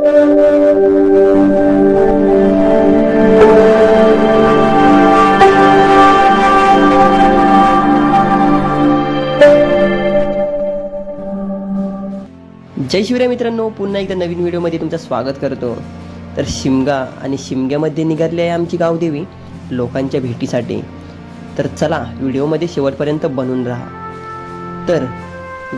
जय शिवराय मित्रांनो पुन्हा एकदा नवीन व्हिडिओमध्ये तुमचं स्वागत करतो. तर शिमगा आणि शिमग्यामध्ये निघाली आहे आमची गावदेवी लोकांच्या भेटीसाठी. तर चला व्हिडिओमध्ये शेवटपर्यंत बनून राहा. तर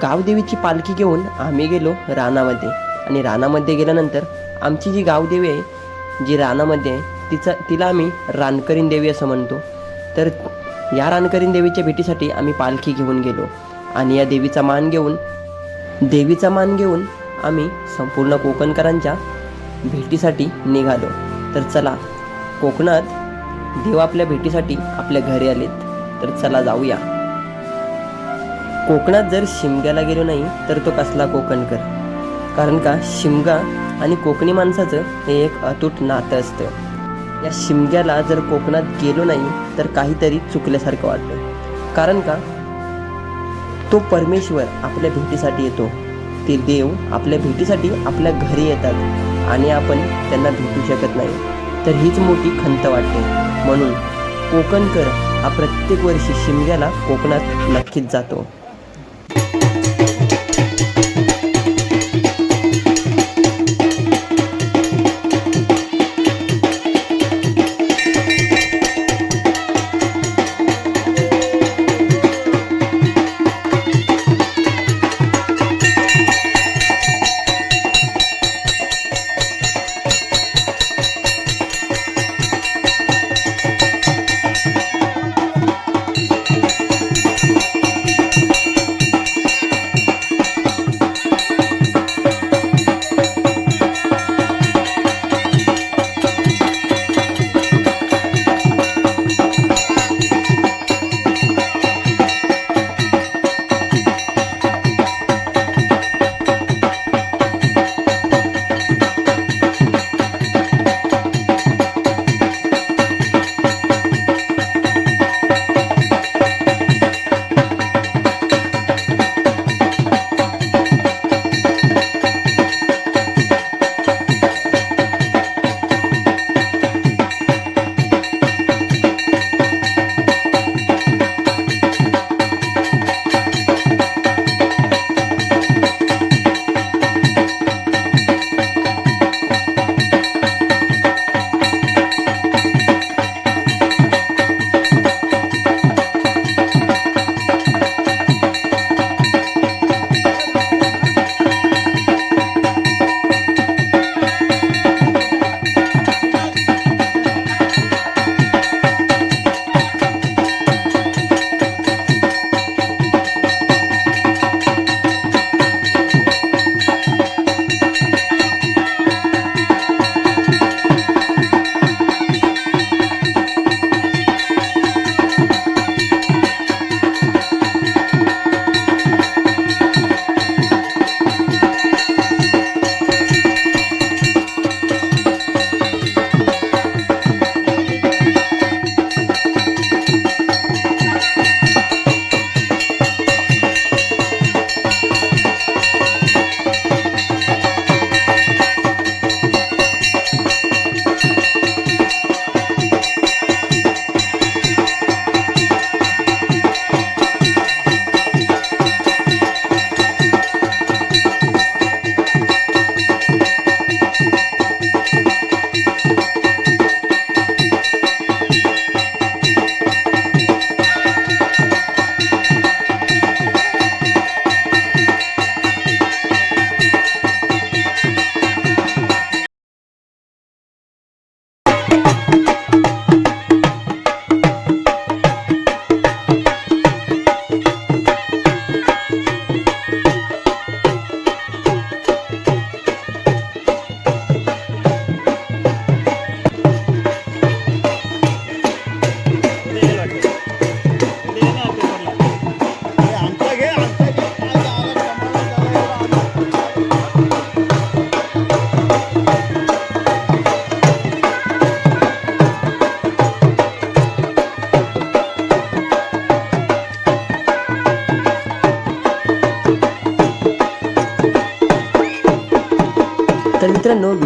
गावदेवीची पालखी घेऊन आम्ही गेलो रानामध्ये. आणि रानामध्ये गेल्यानंतर आमची जी गावदेवी आहे जी रानामध्ये आहे तिचा तिला आम्ही रानकरीन देवी असं म्हणतो. तर या रानकरीन देवीच्या भेटीसाठी आम्ही पालखी घेऊन गेलो आणि या देवीचा मान घेऊन देवीचा मान घेऊन आम्ही संपूर्ण कोकणकरांच्या भेटीसाठी निघालो. तर चला कोकणात देव आपल्या भेटीसाठी आपल्या घरी आलेत. तर चला जाऊया. कोकणात जर शिमग्याला गेलो नाही तर तो कसला कोकणकर? कारण का शिमगा आणि कोकणी माणसाचं हे एक अतूट नातं असतं. या शिमग्याला जर कोकणात गेलो नाही तर काहीतरी चुकल्यासारखं वाटतं. कारण का? तो परमेश्वर आपल्या भेटीसाठी येतो. ते देव आपल्या भेटीसाठी आपल्या घरी येतात आणि आपण त्यांना भेटू शकत नाही. तर हीच मोठी खंत वाटते. म्हणून कोकणकर हा प्रत्येक वर्षी शिमग्याला कोकणात नक्कीच जातो.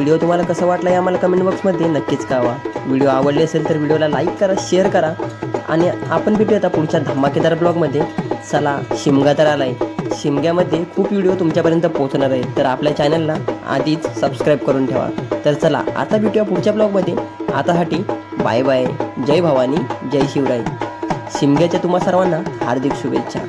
व्हिडिओ तुम्हाला कसा वाटला आहे आम्हाला कमेंट बॉक्समध्ये नक्कीच कळवा. व्हिडिओ आवडले असेल तर व्हिडिओला लाईक करा शेअर करा. आणि आपण भेटूया आता पुढच्या धमाकेदार ब्लॉगमध्ये चला शिमगा तर आला आहे शिमग्यामध्ये खूप व्हिडिओ तुमच्यापर्यंत पोहोचणार आहे तर आपल्या चॅनलला आधीच सबस्क्राईब करून ठेवा. तर चला आता भेटूया पुढच्या ब्लॉगमध्ये आतासाठी बाय बाय जय भवानी जय शिवराय. शिमग्याच्या तुम्हा सर्वांना हार्दिक शुभेच्छा.